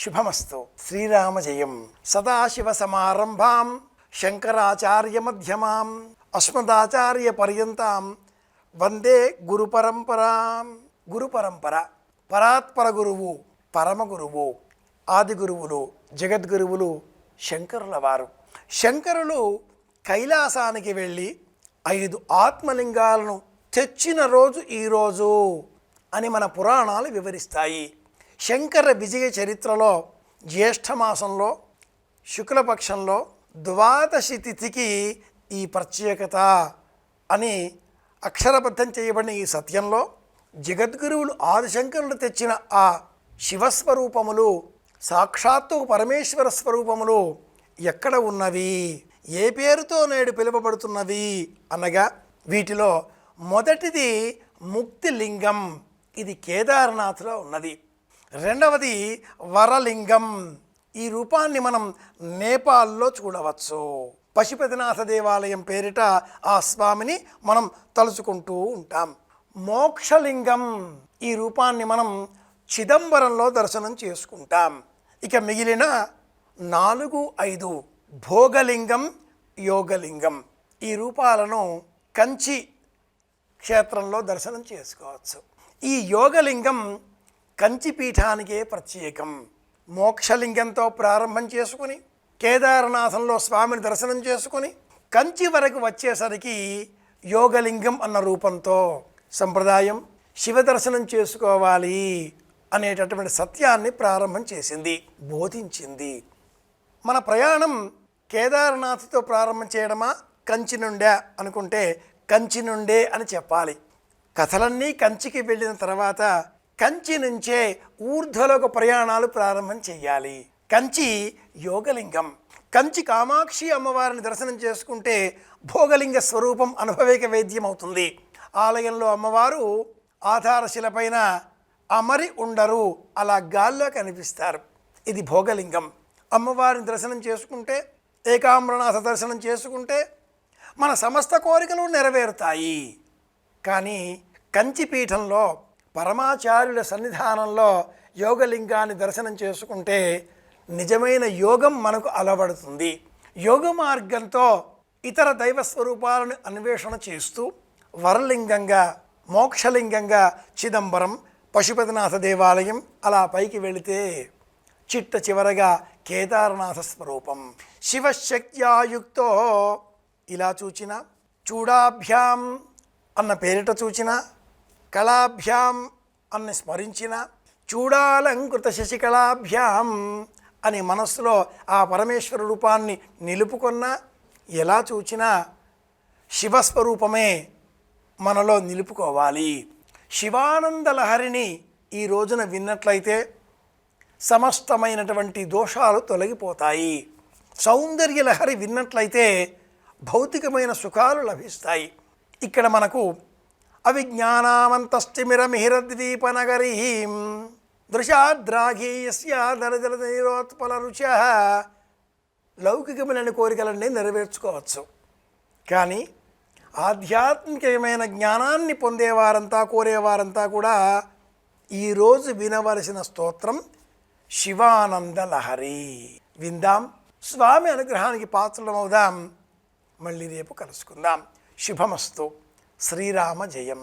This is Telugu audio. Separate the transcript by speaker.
Speaker 1: శుభమస్తు. శ్రీరామజయం. సదాశివ సమారంభాం శంకరాచార్య మధ్యమాం అస్మదాచార్య పర్యంతాం వందే గురు పరంపరాం గురు పరంపర పరాత్పర గురువు పరమ గురువు ఆది గురువులు జగద్గురువులు శంకరుల వారు శంకరులు కైలాసానికి వెళ్ళి ఐదు ఆత్మలింగాలను తెచ్చిన రోజు ఈరోజు అని మన పురాణాలు వివరిస్తాయి. శంకర విజయ చరిత్రలో జ్యేష్ఠమాసంలో శుక్లపక్షంలో ద్వాదశి తిథికి ఈ ప్రత్యేకత అని అక్షరబద్ధం చేయబడిన ఈ సత్యంలో జగద్గురువులు ఆదిశంకరులు తెచ్చిన ఆ శివస్వరూపములు సాక్షాత్తు పరమేశ్వర స్వరూపములు ఎక్కడ ఉన్నవి? ఏ పేరుతో నేడు పిలువబడుతున్నవి? అనగా వీటిలో మొదటిది ముక్తిలింగం. ఇది కేదార్నాథ్లో ఉన్నది. రెండవది వరలింగం. ఈ రూపాన్ని మనం నేపాల్లో చూడవచ్చు. పశుపతినాథ దేవాలయం పేరిట ఆ స్వామిని మనం తలుచుకుంటూ ఉంటాం. మోక్షలింగం. ఈ రూపాన్ని మనం చిదంబరంలో దర్శనం చేసుకుంటాం. ఇక మిగిలిన నాలుగు ఐదు భోగలింగం యోగలింగం. ఈ రూపాలను కంచి క్షేత్రంలో దర్శనం చేసుకోవచ్చు. ఈ యోగలింగం కంచిపీఠానికే ప్రత్యేకం. మోక్షలింగంతో ప్రారంభం చేసుకుని కేదారనాథంలో స్వామిని దర్శనం చేసుకుని కంచి వరకు వచ్చేసరికి యోగలింగం అన్న రూపంతో సంప్రదాయం శివ దర్శనం చేసుకోవాలి అనేటటువంటి సత్యాన్ని ప్రారంభం చేసింది బోధించింది. మన ప్రయాణం కేదార్నాథ్తో ప్రారంభం చేయడమా కంచి నుండే అనుకుంటే కంచి నుండే అని చెప్పాలి. కథలన్నీ కంచికి వెళ్ళిన తర్వాత కంచి నుంచే ఊర్ధ్వలోక ప్రయాణాలు ప్రారంభం చేయాలి కంచి యోగలింగం. కంచి కామాక్షి అమ్మవారిని దర్శనం చేసుకుంటే భోగలింగ స్వరూపం అనుభవిక వేద్యం అవుతుంది ఆలయంలో అమ్మవారు ఆధారశిలపైన అమరి ఉండరు అలా గాల్లో కనిపిస్తారు. ఇది భోగలింగం. అమ్మవారిని దర్శనం చేసుకుంటే ఏకామ్రనాథ దర్శనం చేసుకుంటే మన సమస్త కోరికలు నెరవేరుతాయి. కానీ కంచి పీఠంలో పరమాచార్యుల సన్నిధానంలో యోగలింగాన్ని దర్శనం చేసుకుంటే నిజమైన యోగం మనకు అలవడుతుంది. యోగ మార్గంతో ఇతర దైవ స్వరూపాలను అన్వేషణ చేస్తూ వరలింగంగా మోక్షలింగంగా చిదంబరం పశుపతినాథ దేవాలయం అలా పైకి వెళితే చిట్ట చివరగా కేదారనాథ స్వరూపం. శివశక్త్యాయుక్తో ఇలా చూచిన చూడాభ్యాం అన్న పేరిట చూచిన కళాభ్యాం అని స్మరించిన చూడాలంకృత శశికళాభ్యాం అని మనస్సులో ఆ పరమేశ్వర రూపాన్ని నిలుపుకున్న ఎలా చూచినా శివస్వరూపమే మనలో నిలుపుకోవాలి. శివానంద లహరిని ఈ రోజున విన్నట్లయితే సమస్తమైనటువంటి దోషాలు తొలగిపోతాయి. సౌందర్య లహరి విన్నట్లయితే భౌతికమైన సుఖాలు లభిస్తాయి. ఇక్కడ మనకు అవిజ్ఞానామంతస్తిమిరమిహిరద్వీపనగరీ దృశాద్రాఘీయస్య దళదళ నీరోత్పల రుచ లౌకికమైన కోరికలన్నీ నెరవేర్చుకోవచ్చు. కానీ ఆధ్యాత్మికమైన జ్ఞానాన్ని పొందేవారంతా కోరేవారంతా కూడా ఈరోజు వినవలసిన స్తోత్రం శివానంద లహరి విందాం. స్వామి అనుగ్రహానికి పాత్రలమవుదాం. మళ్ళీ రేపు కలుసుకుందాం. శుభమస్తు. శ్రీరామ జయం